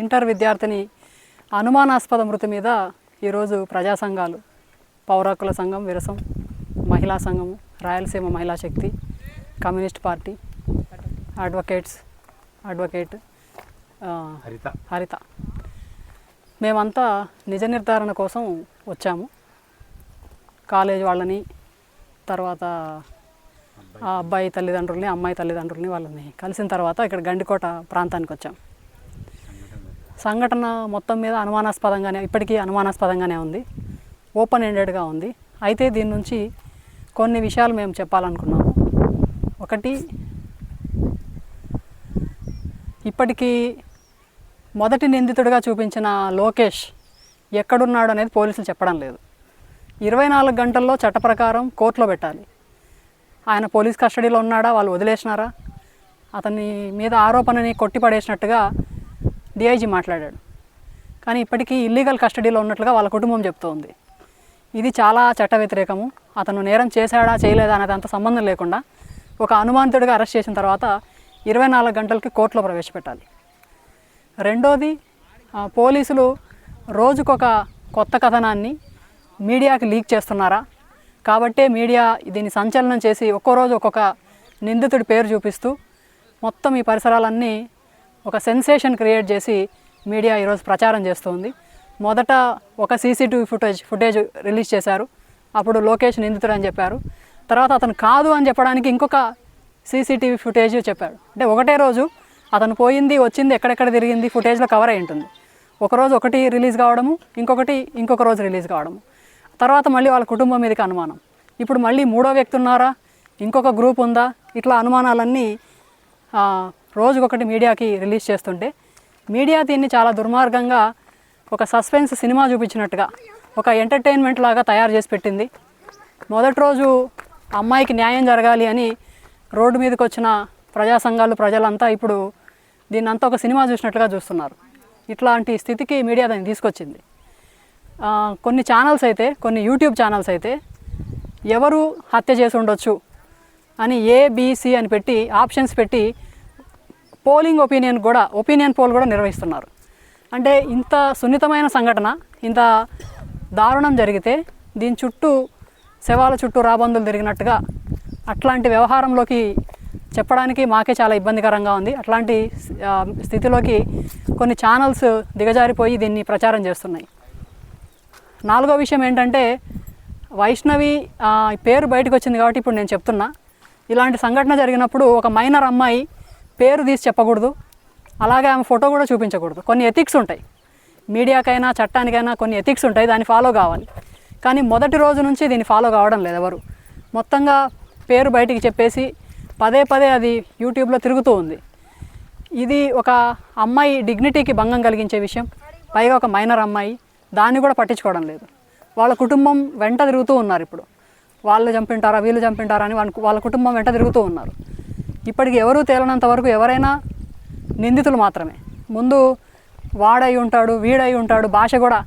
Inter విద్యార్థిని అనుమానాస్పద మృతి మీద ఈరోజు ప్రజా సంఘాలు పౌర హక్కుల సంఘం విరసం మహిళా సంఘం రాయలసీమ మహిళా శక్తి communist party advocates advocate Haritha. Haritha. మేమంతా నిజ నిర్ధారణ కోసం వచ్చాము. కాలేజ్ వాళ్ళని తర్వాత ఆ అబ్బాయి తల్లిదండ్రుల్ని అమ్మాయి తల్లిదండ్రుల్ని వాళ్ళని కలిసిన తర్వాత ఇక్కడ గండికోట ప్రాంతానికి వచ్చాం. సంఘటన మొత్తం మీద అనుమానాస్పదంగానే ఇప్పటికీ అనుమానాస్పదంగానే ఉంది. ఓపెన్ ఎండెడ్గా ఉంది. అయితే దీని నుంచి కొన్ని విషయాలు మేము చెప్పాలనుకున్నాము. ఒకటి ఇప్పటికీ మొదటి నిందితుడిగా చూపించిన లోకేష్ ఎక్కడున్నాడు అనేది పోలీసులు చెప్పడం లేదు. ఇరవై నాలుగు గంటల్లో చట్ట ప్రకారం కోర్టులో పెట్టాలి. ఆయన పోలీస్ కస్టడీలో ఉన్నాడా? వాళ్ళు వదిలేసినారా? అతని మీద ఆరోపణని కొట్టిపడేసినట్టుగా డిఐజీ మాట్లాడాడు. కానీ ఇప్పటికీ ఇల్లీగల్ కస్టడీలో ఉన్నట్లుగా వాళ్ళ కుటుంబం చెప్తోంది. ఇది చాలా చట్ట వ్యతిరేకము అతను నేరం చేశాడా చేయలేదా అనేది అంత సంబంధం లేకుండా ఒక అనుమానితుడిగా అరెస్ట్ చేసిన తర్వాత ఇరవై నాలుగు గంటలకి కోర్టులో ప్రవేశపెట్టాలి. రెండోది పోలీసులు రోజుకొక కొత్త కథనాన్ని మీడియాకి లీక్ చేస్తున్నారా? కాబట్టే మీడియా దీన్ని సంచలనం చేసి ఒక్కో రోజు ఒక్కొక్క నిందితుడి పేరు చూపిస్తూ మొత్తం ఈ పరిసరాలన్నీ ఒక సెన్సేషన్ క్రియేట్ చేసి మీడియా ఈరోజు ప్రచారం చేస్తోంది. మొదట ఒక సీసీటీవీ ఫుటేజ్ ఫుటేజ్ రిలీజ్ చేశారు. అప్పుడు లోకేష్ నిందితుడు అని చెప్పారు. తర్వాత అతను కాదు అని చెప్పడానికి ఇంకొక సీసీటీవీ ఫుటేజ్ చెప్పాడు. అంటే ఒకటే రోజు అతను పోయింది వచ్చింది ఎక్కడెక్కడ తిరిగింది ఫుటేజ్లో కవర్ అయి ఉంటుంది. ఒకరోజు ఒకటి రిలీజ్ కావడము ఇంకొకటి ఇంకొక రోజు రిలీజ్ కావడము. తర్వాత మళ్ళీ వాళ్ళ కుటుంబం మీదకి అనుమానం. ఇప్పుడు మళ్ళీ మూడో వ్యక్తి ఉన్నారా? ఇంకొక గ్రూప్ ఉందా? ఇట్లా అనుమానాలన్నీ రోజుకొకటి మీడియాకి రిలీజ్ చేస్తుంటే మీడియా దీన్ని చాలా దుర్మార్గంగా ఒక సస్పెన్స్ సినిమా చూపించినట్టుగా ఒక ఎంటర్టైన్మెంట్ లాగా తయారు చేసి పెట్టింది. మొదటి రోజు అమ్మాయికి న్యాయం జరగాలి అని రోడ్డు మీదకి వచ్చిన ప్రజా సంఘాలు ప్రజలంతా ఇప్పుడు దీన్ని అంతా ఒక సినిమా చూసినట్లుగా చూస్తున్నారు. ఇట్లాంటి స్థితికి మీడియా దాన్ని తీసుకొచ్చింది. కొన్ని ఛానల్స్ అయితే కొన్ని యూట్యూబ్ ఛానల్స్ అయితే ఎవరు హత్య చేసి ఉండొచ్చు అని ఏబిసి అని పెట్టి ఆప్షన్స్ పెట్టి పోలింగ్ ఒపీనియన్ కూడా ఒపీనియన్ పోల్ కూడా నిర్వహిస్తున్నారు. అంటే ఇంత సున్నితమైన సంఘటన ఇంత దారుణం జరిగితే దీని చుట్టూ శవాల చుట్టూ రాబందులు తిరిగినట్టుగా అట్లాంటి వ్యవహారంలోకి చెప్పడానికి మాకే చాలా ఇబ్బందికరంగా ఉంది. అట్లాంటి స్థితిలోకి కొన్ని ఛానల్స్ దిగజారిపోయి దీన్ని ప్రచారం చేస్తున్నాయి. నాలుగో విషయం ఏంటంటే వైష్ణవి పేరు బయటకు వచ్చింది కాబట్టి ఇప్పుడు నేను చెప్తున్నా. ఇలాంటి సంఘటన జరిగినప్పుడు ఒక మైనర్ అమ్మాయి పేరు తీసి చెప్పకూడదు. అలాగే ఆమె ఫోటో కూడా చూపించకూడదు. కొన్ని ఎథిక్స్ ఉంటాయి. మీడియాకైనా చట్టానికైనా కొన్ని ఎథిక్స్ ఉంటాయి. దాన్ని ఫాలో కావాలి. కానీ మొదటి రోజు నుంచి దీన్ని ఫాలో కావడం లేదు ఎవరు. మొత్తంగా పేరు బయటికి చెప్పేసి పదే పదే అది యూట్యూబ్లో తిరుగుతూ ఉంది. ఇది ఒక అమ్మాయి డిగ్నిటీకి భంగం కలిగించే విషయం. పైగా ఒక మైనర్ అమ్మాయి. దాన్ని కూడా పట్టించుకోవడం లేదు. వాళ్ళ కుటుంబం వెంట తిరుగుతూ ఉన్నారు ఇప్పుడు. వాళ్ళు చంపింటారా వీళ్ళు చంపింటారా అని వాళ్ళ వాళ్ళ కుటుంబం వెంట తిరుగుతూ ఉన్నారు. ఇప్పటికి ఎవరూ తేలనంత వరకు ఎవరైనా నిందితులు మాత్రమే. ముందు వాడై ఉంటాడు వీడై ఉంటాడు భాష కూడా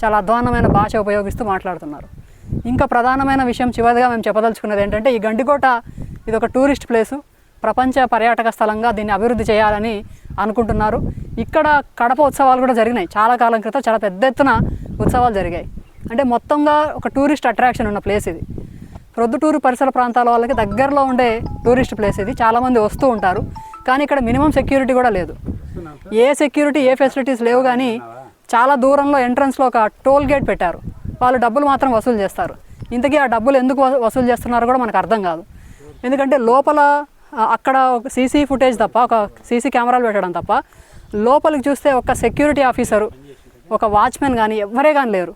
చాలా అధ్వాన్నమైన భాష ఉపయోగిస్తూ మాట్లాడుతున్నారు. ఇంకా ప్రధానమైన విషయం చివరిగా మేము చెప్పదలుచుకున్నది ఏంటంటే ఈ గండికోట ఇది ఒక టూరిస్ట్ ప్లేసు. ప్రపంచ పర్యాటక స్థలంగా దీన్ని అభివృద్ధి చేయాలని అనుకుంటున్నారు. ఇక్కడ కడప ఉత్సవాలు కూడా జరిగినాయి. చాలా కాలం క్రితం చాలా పెద్ద ఎత్తున ఉత్సవాలు జరిగాయి. అంటే మొత్తంగా ఒక టూరిస్ట్ అట్రాక్షన్ ఉన్న ప్లేస్ ఇది. ప్రొద్దుటూరు పరిసర ప్రాంతాల వాళ్ళకి దగ్గరలో ఉండే టూరిస్ట్ ప్లేస్ ఇది. చాలామంది వస్తూ ఉంటారు. కానీ ఇక్కడ మినిమం సెక్యూరిటీ కూడా లేదు. ఏ సెక్యూరిటీ ఏ ఫెసిలిటీస్ లేవు కానీ చాలా దూరంలో ఎంట్రన్స్లో ఒక టోల్ గేట్ పెట్టారు. వాళ్ళు డబ్బులు మాత్రం వసూలు చేస్తారు. ఇంతకీ ఆ డబ్బులు ఎందుకు వసూలు చేస్తున్నారో కూడా మనకు అర్థం కాదు. ఎందుకంటే లోపల అక్కడ ఒక సీసీ ఫుటేజ్ తప్ప ఒక సీసీ కెమెరాలు పెట్టడం తప్ప లోపలికి చూస్తే ఒక సెక్యూరిటీ ఆఫీసరు ఒక వాచ్మెన్ కానీ ఎవరే కానీ లేరు.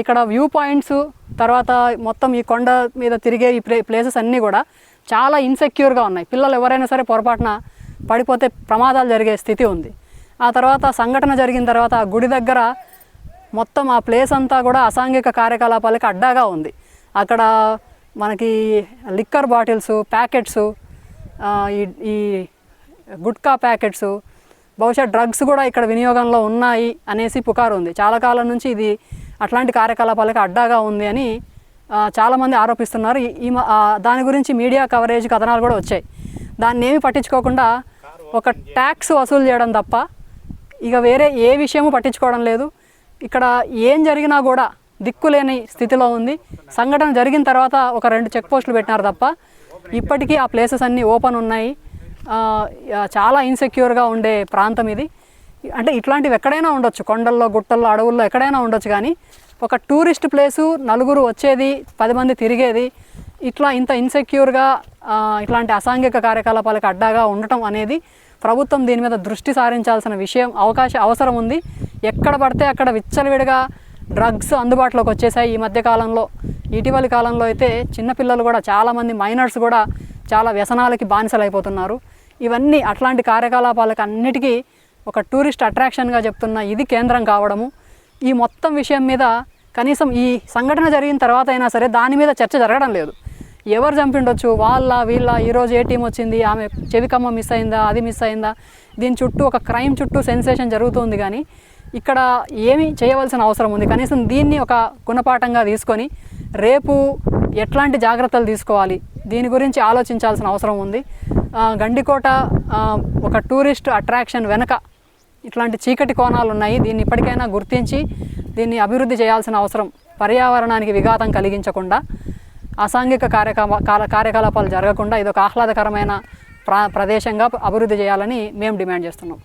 ఇక్కడ వ్యూ పాయింట్స్ తర్వాత మొత్తం ఈ కొండ మీద తిరిగే ఈ ప్లే ప్లేసెస్ అన్నీ కూడా చాలా ఇన్సెక్యూర్గా ఉన్నాయి. పిల్లలు ఎవరైనా సరే పొరపాటున పడిపోతే ప్రమాదాలు జరిగే స్థితి ఉంది. ఆ తర్వాత సంఘటన జరిగిన తర్వాత ఆ గుడి దగ్గర మొత్తం ఆ ప్లేస్ అంతా కూడా అసాంఘిక కార్యకలాపాలకి అడ్డాగా ఉంది. అక్కడ మనకి లిక్కర్ బాటిల్స్ ప్యాకెట్స్ ఈ ఈ గుట్కా ప్యాకెట్స్ బహుశా డ్రగ్స్ కూడా ఇక్కడ వినియోగంలో ఉన్నాయి అనేసి పుకారు ఉంది. చాలా కాలం నుంచి ఇది అట్లాంటి కార్యకలాపాలకు అడ్డాగా ఉంది అని చాలామంది ఆరోపిస్తున్నారు. ఈ- దాని గురించి మీడియా కవరేజ్ కథనాలు కూడా వచ్చాయి. దాన్ని ఏమి పట్టించుకోకుండా ఒక ట్యాక్స్ వసూలు చేయడం తప్ప ఇక వేరే ఏ విషయము పట్టించుకోవడం లేదు. ఇక్కడ ఏం జరిగినా కూడా దిక్కులేని స్థితిలో ఉంది. సంఘటన జరిగిన తర్వాత ఒక రెండు చెక్ పోస్టులు పెట్టినారు తప్ప ఇప్పటికీ ఆ ప్లేసెస్ అన్నీ ఓపెన్ ఉన్నాయి. చాలా ఇన్సెక్యూర్గా ఉండే ప్రాంతం ఇది. అంటే ఇట్లాంటివి ఎక్కడైనా ఉండొచ్చు. కొండల్లో గుట్టల్లో అడవుల్లో ఎక్కడైనా ఉండొచ్చు కానీ ఒక టూరిస్ట్ ప్లేసు నలుగురు వచ్చేది పది మంది తిరిగేది ఇట్లా ఇంత ఇన్సెక్యూర్గా ఇట్లాంటి అసాంఘిక కార్యకలాపాలకు అడ్డాగా ఉండటం అనేది ప్రభుత్వం దీని మీద దృష్టి సారించాల్సిన విషయం అవకాశం అవసరం ఉంది. ఎక్కడ పడితే అక్కడ విచ్చలవిడిగా డ్రగ్స్ అందుబాటులోకి వచ్చేసాయి ఈ మధ్య కాలంలో. ఇటీవలి కాలంలో అయితే చిన్నపిల్లలు కూడా చాలామంది మైనర్స్ కూడా చాలా వ్యసనాలకి బానిసలైపోతున్నారు. ఇవన్నీ అట్లాంటి కార్యకలాపాలకు అన్నిటికీ ఒక టూరిస్ట్ అట్రాక్షన్గా చెప్తున్న ఇది కేంద్రం కావడము. ఈ మొత్తం విషయం మీద కనీసం ఈ సంఘటన జరిగిన తర్వాత అయినా సరే దాని మీద చర్చ జరగడం లేదు. ఎవరు చంపిండొచ్చు? వాళ్ళ వీళ్ళ ఈరోజు ఏ టీం వచ్చింది? ఆమె చెవికమ్మ మిస్ అయిందా? అది మిస్ అయిందా? దీని చుట్టూ ఒక క్రైమ్ చుట్టూ సెన్సేషన్ జరుగుతుంది కానీ ఇక్కడ ఏమి చేయవలసిన అవసరం ఉంది. కనీసం దీన్ని ఒక గుణపాఠంగా తీసుకొని రేపు ఎట్లాంటి జాగ్రత్తలు తీసుకోవాలి? దీని గురించి ఆలోచించాల్సిన అవసరం ఉంది. గండికోట ఒక టూరిస్ట్ అట్రాక్షన్ వెనక ఇట్లాంటి చీకటి కోణాలు ఉన్నాయి. దీన్ని ఇప్పటికైనా గుర్తించి దీన్ని అభివృద్ధి చేయాల్సిన అవసరం పర్యావరణానికి విఘాతం కలిగించకుండా అసాంఘిక కార్యకలా కార్యకలాపాలు జరగకుండా ఇదొక ఆహ్లాదకరమైన ప్రా ప్రదేశంగా అభివృద్ధి చేయాలని మేము డిమాండ్ చేస్తున్నాం.